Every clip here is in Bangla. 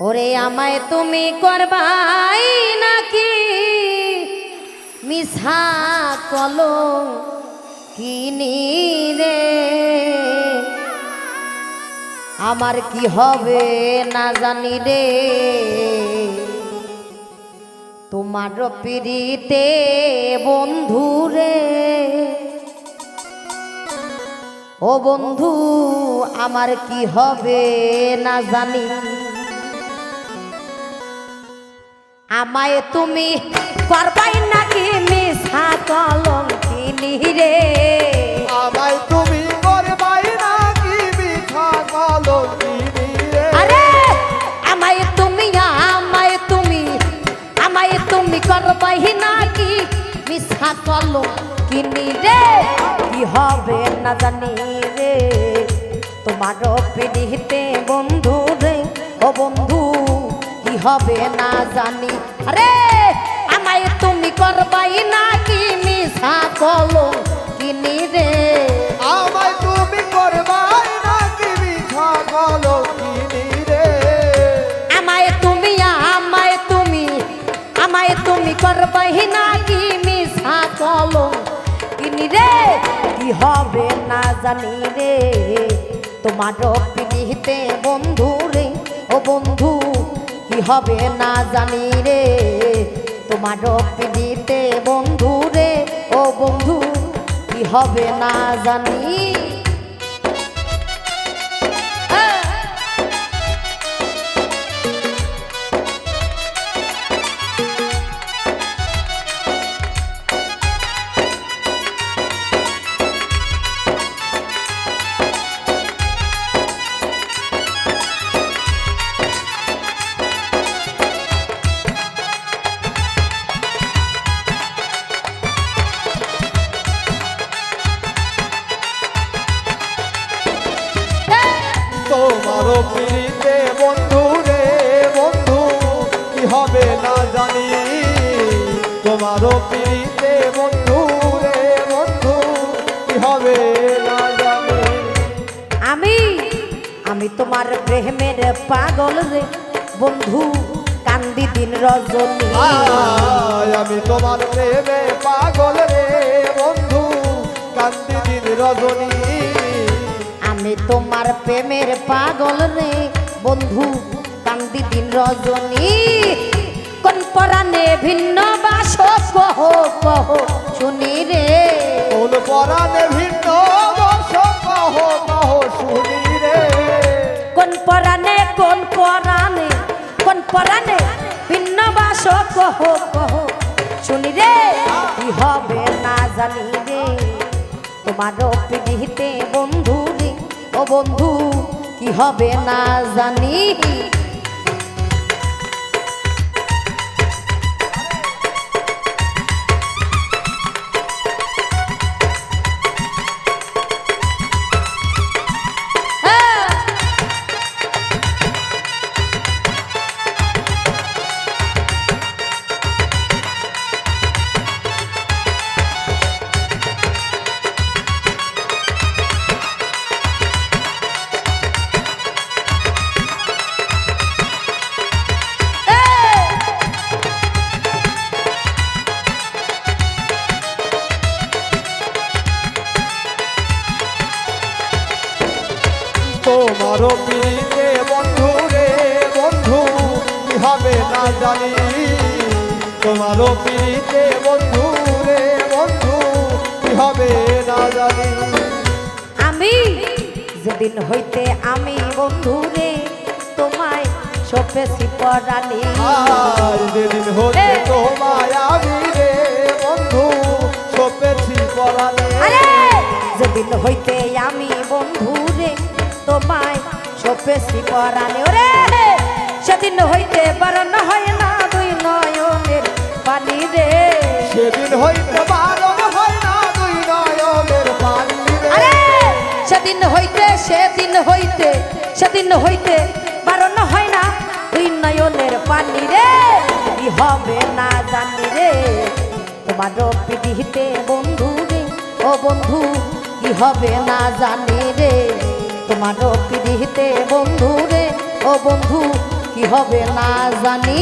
ওরে আমায় তুমি করবাই নাকি? মিশা কলো কিনি রে? আমার কি হবে না জানি রে? তোমার পিড়িতে বন্ধু রে। ও বন্ধু, আমার কি হবে না জানি? আমায় তুমি করবাই নাকি মিশা কলম কিনি রে? আমায় তুমি করবাই নাকি মিঠা গলো রে? আরে আমায় তুমি আমায় তুমি আমায় তুমি করবাই নাকি মিশা কলম কিনি রে? কি হবে না জানি রে? তোমার পিড়িতে বন্ধু রে ও বন্ধু কি হবে না জানি। আরে আমায় তুমি করবাই নাকি মিশা কলম কিনি রে? আমায় তুমি করবাই নাকি মিঠা গলো রে? আমায় তুমি আমায় তুমি আমায় তুমি করবাই না কি মিশা চলো কিনি রে? কি হবে না জানি রে? তোমার পিড়িতে বন্ধু রে ও বন্ধু কি হবে না জানি রে? তোমার দিতে বন্ধু রে, ও বন্ধু, কি হবে না জানি জানি তোমারও পিড়িতে বন্ধু রে বন্ধু কি হবে না জানি। আমি আমি তোমার প্রেমের পাগল রে বন্ধু কান্দি দিন রজনী। আমি তোমার প্রেমে পাগল রে বন্ধু কান্দি দিন রজনী। আমি তোমার প্রেমের পাগল রে বন্ধু কান্দি দিন রজনী। কোন পরাণে ভিন্ন বাস কহ কহ শুনি রে। কোন পরাণে ভিন্ন বর্ষ কহ কহ শুনি রে। কোন পরাণে কোন পরাণে কোন পরাণে ভিন্ন বাস কহ কহ শুনি রে। কি হবে না জানি রে। তোমার পিড়িতে বন্ধু রে ও বন্ধু কি হবে না জানি। তোমারও পিড়িতে বন্ধু রে বন্ধু কি হবে না জানি। তোমারও পিড়িতে বন্ধু রে বন্ধু কি হবে না জানি। আমি যেদিন হইতে আমি বন্ধু রে তোমায় সপেছি পরানি আর যেদিন এ! তোমায় আমি রে বন্ধু সপেছি আরে! যেদিন হইতে আমি সপেছি পরানি ওরে। সেদিন হইতে বারণ হয় না দুই নয়নের পানি রে। সেদিন হইতে বারণ হয় না দুই নয়নের পানি রে। সেদিন হইতে সেদিন হইতে সেদিন হইতে বারণ হয় না দুই নয়নের পানি রে। কি হবে না জানি রে। তোমার পিড়িতে বন্ধু রে ও বন্ধু কি হবে না জানি রে। তোমার পিড়িতে বন্ধু রে ও বন্ধু কি হবে না জানি?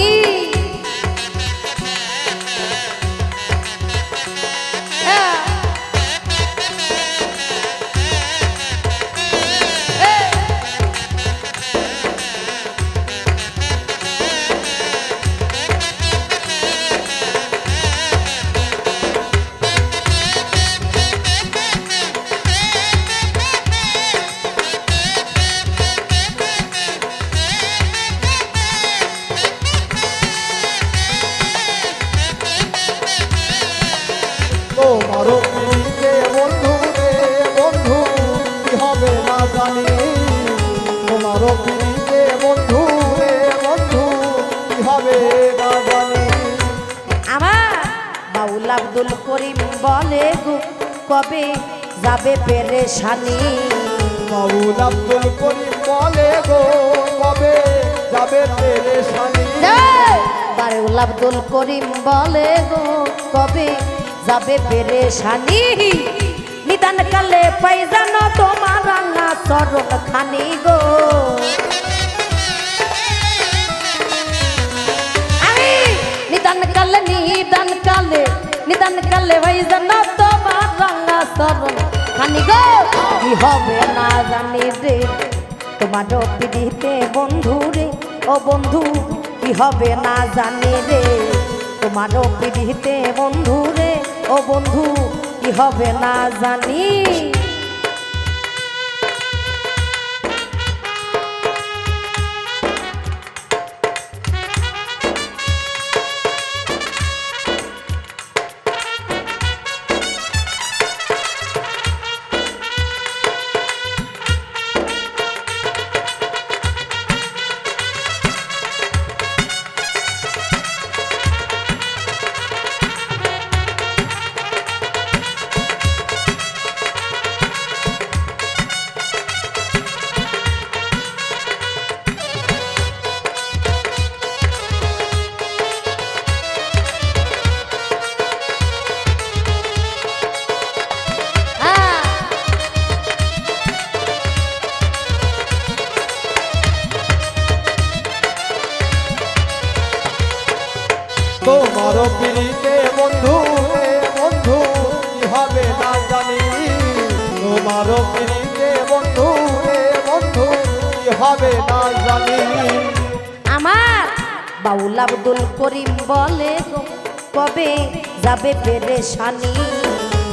বন্ধু রে বন্ধু কি হবে না জানি। পিড়িতে বন্ধু রে বন্ধু কি হবে না জানি। আমার বাউল আব্দুল করিম বলে গো কবে যাবে পেরেশানি? বাবুল আব্দুল করিম বলে গো কবে যাবে তেরে শানি বাউল আব্দুল করিম বলে গো কবে যাবে পেরেশানি। নিদান কালে পাইজান তোমার রাঙা চরণ খানি গো নিদান কালে নিদান কালে নিদান কালে ভাইজান তোমার রাঙা চরণ খানি গো। কি হবে না জানি রে, তোমার পিড়িতে বন্ধু রে, ও বন্ধু, কি হবে না জানি রে, তোমার পিড়িতে বন্ধু রে ও বন্ধু কি হবে না জানি। হবে না জানি আমার বাউল আব্দুল করিম বলে গো কবে যাবে পেরেশানি?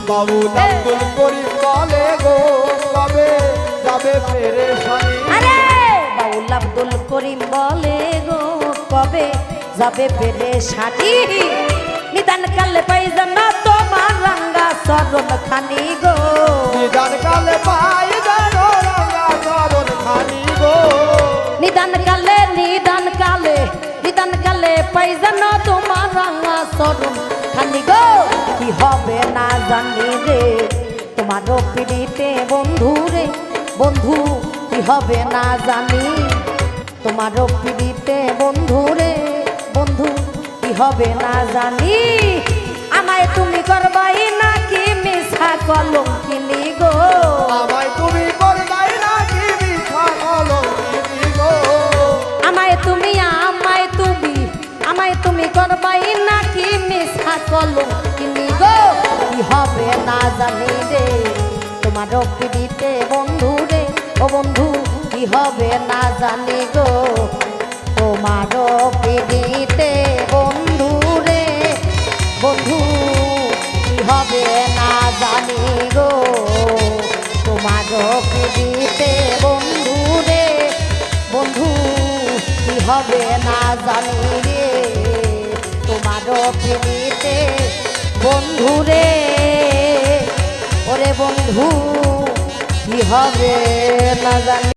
বাবুল আব্দুল করিম বলে গো কবে যাবে ফেরে শানি আরে! বাউল আব্দুল করিম বলে গো কবে যাবে পেরেশানি? নিদান কালে পাইজান না তোমার রাঙ্গা চরণ খানি গো। নিদান কালে পাই জানো চরণ খানি গো। নিদান কালে নিদান কালে নিদান কালে পাইজান তোমার রাঙ্গা চরণ খানি কি হবে না জানি রে, তোমার পিড়িতে বন্ধু রে, বন্ধু, কি হবে না জানি। তোমার পিড়িতে বন্ধু রে, বন্ধু, কি হবে না জানি। না জানি রে, তোমার পিড়িতে বন্ধু রে। ও বন্ধু, কি হবে না জানি গো? তোমার পিড়িতে বন্ধু রে। বন্ধু, কি হবে না জানি গো? তোমার পিড়িতে বন্ধু রে। বন্ধু, কি হবে না জানি রে? তোমার পিড়িতে বন্ধু রে ওরে বন্ধু কি হবে না জানি।